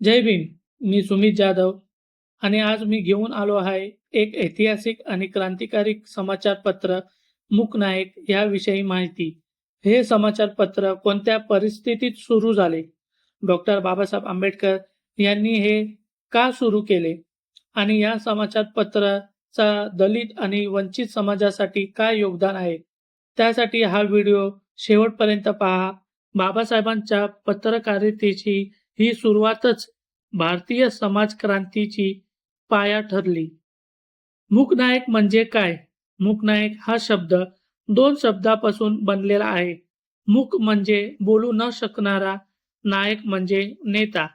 जय भीम मी सुमित जाधव आणि आज मी घेऊन आलो आहे एक ऐतिहासिक आणि क्रांतिकारी समाचारपत्र मुकनायक याविषयी माहिती. हे समाचारपत्र कोणत्या परिस्थितीत सुरू झाले? डॉक्टर बाबासाहेब आंबेडकर यांनी हे का सुरू केले? आणि या समाचारपत्राचा दलित आणि वंचित समाजासाठी काय योगदान आहे? त्यासाठी हा व्हिडिओ शेवटपर्यंत पहा. बाबासाहेबांच्या पत्रकारितेची ही सुरुवातच भारतीय समाज क्रांतीची पाया ठरली. मूकनायक म्हणजे काय? मूकनायक हा शब्द दोन शब्दापासून बनलेला आहे. मूक म्हणजे बोलू न शकणारा नायक म्हणजे नेता.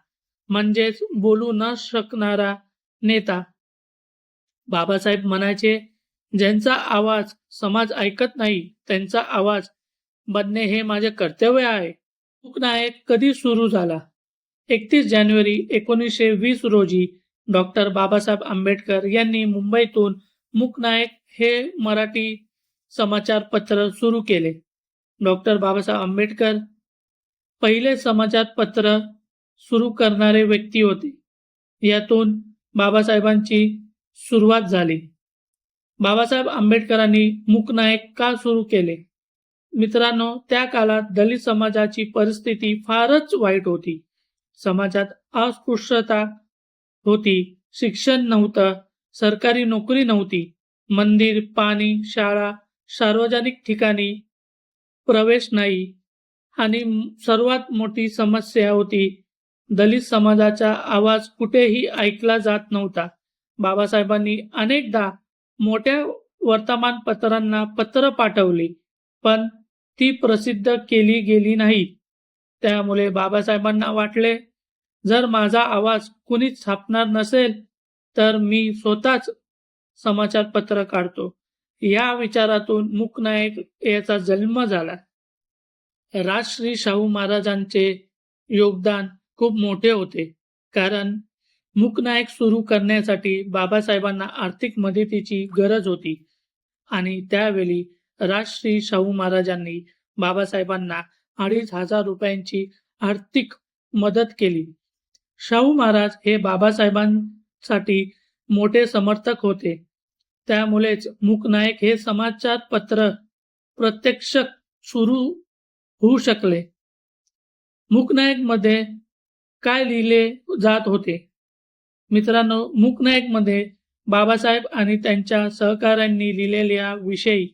म्हणजेच बोलू न शकणारा नेता. बाबासाहेब म्हणायचे ज्यांचा आवाज समाज ऐकत नाही त्यांचा आवाज बनणे हे माझे कर्तव्य आहे. मूकनायक कधी सुरू झाला? एकतीस जानेवारी एकोणीसशे वीस रोजी डॉक्टर बाबासाहेब आंबेडकर यांनी मुंबईतून मूकनायक हे मराठी समाचार पत्र सुरू केले. डॉक्टर बाबासाहेब आंबेडकर पहिले समाचार पत्र सुरू करणारे व्यक्ती होते. यातून बाबासाहेबांची सुरुवात झाली. बाबासाहेब आंबेडकरांनी मूकनायक का सुरू केले? मित्रांनो त्या काळात दलित समाजाची परिस्थिती फारच वाईट होती. समाजात अस्पृश्यता होती. शिक्षण नव्हतं. सरकारी नोकरी नव्हती. मंदिर पाणी शाळा सार्वजनिक ठिकाणी प्रवेश नाही. आणि सर्वात मोठी समस्या होती. दलित समाजाचा आवाज कुठेही ऐकला जात नव्हता. बाबासाहेबांनी अनेकदा मोठ्या वर्तमानपत्रांना पत्र पाठवली पण ती प्रसिद्ध केली गेली नाही. त्यामुळे बाबासाहेबांना वाटले जर माझा आवाज कुणीच छापणार नसेल तर मी स्वतःच समाचार पत्र काढतो. या विचारातून मुकनायक याचा जन्म झाला. राजश्री शाहू महाराजांचे योगदान खूप मोठे होते कारण मूकनायक सुरू करण्यासाठी बाबासाहेबांना आर्थिक मदतीची गरज होती आणि त्यावेळी राजश्री शाहू महाराजांनी बाबासाहेबांना अडीच हजार रुपयांची आर्थिक मदत केली. शाहू महाराज हे बाबासाहेबांसाठी मोठे समर्थक होते. त्यामुळेच मुकनायक हे समाचार पत्र प्रत्यक्ष सुरू होऊ शकले. मुकनायकमध्ये काय लिहिले जात होते? मित्रांनो मुकनायकमध्ये बाबासाहेब आणि त्यांच्या सहकाऱ्यांनी लिहिलेल्या विषयी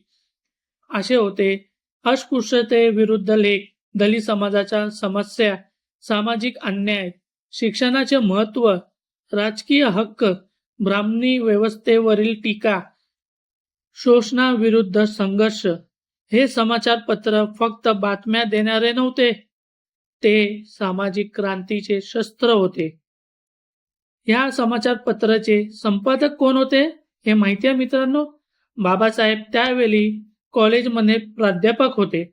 असे होते अस्पृश्यते विरुद्ध लेख दलित समाजाच्या समस्या सामाजिक अन्याय शिक्षणाचे महत्त्व राजकीय हक्क ब्राह्मणी व्यवस्थेवरील टीका शोषणाविरुद्ध संघर्ष हे समाचार पत्र फक्त बातम्या देणारे नव्हते. ते सामाजिक क्रांतीचे शस्त्र होते. या समाचार पत्राचे संपादक कोण होते हे माहिती आहे मित्रांनो? बाबासाहेब त्यावेळी कॉलेजमध्ये प्राध्यापक होते.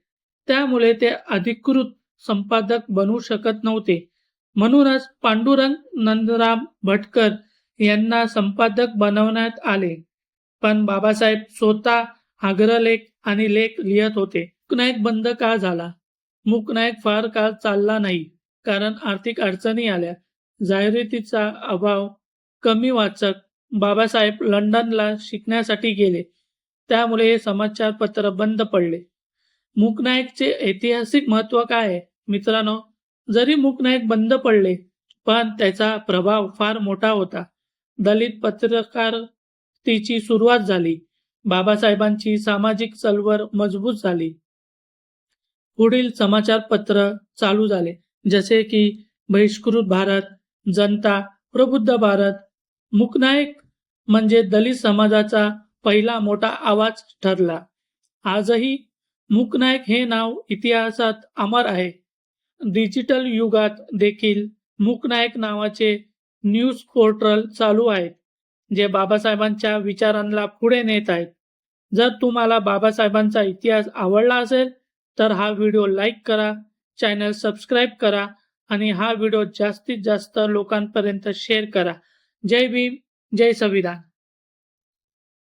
त्यामुळे ते अधिकृत संपादक बनू शकत नव्हते. म्हणूनच पांडुरंग नंदराम भटकर यांना संपादक बनवण्यात आले. पण बाबासाहेब स्वतः आग्रलेख आणि लेख लिहित होते. मुकनायक बंद का झाला? मुकनायक फार काळ चालला नाही कारण आर्थिक अडचणी आल्या. जाहिरातीचा अभाव कमी वाचक बाबासाहेब लंडनला शिकण्यासाठी गेले. त्यामुळे हे समाचारपत्र बंद पडले. मुकनायकचे ऐतिहासिक महत्त्व काय आहे? मित्रांनो जरी मूकनायक बंद पडले पण त्याचा प्रभाव फार मोठा होता. दलित पत्रकारितेची सुरुवात झाली. बाबासाहेबांची सामाजिक चळवळ मजबूत झाली. पुढील समाचार पत्र चालू झाले जसे की बहिष्कृत भारत जनता प्रबुद्ध भारत. मूकनायक म्हणजे दलित समाजाचा पहिला मोठा आवाज ठरला. आजही मूकनायक हे नाव इतिहासात अमर आहे. डिजिटल युगात देखील मूकनायक नावाचे न्यूज पोर्टल चालू आहेत जे बाबासाहेबांच्या विचारांना पुढे नेत आहेत. जर तुम्हाला बाबासाहेबांचा इतिहास आवडला असेल तर हा व्हिडिओ लाईक करा चॅनल सबस्क्राईब करा आणि हा व्हिडिओ जास्तीत जास्त लोकांपर्यंत शेअर करा. जय भीम जय संविधान.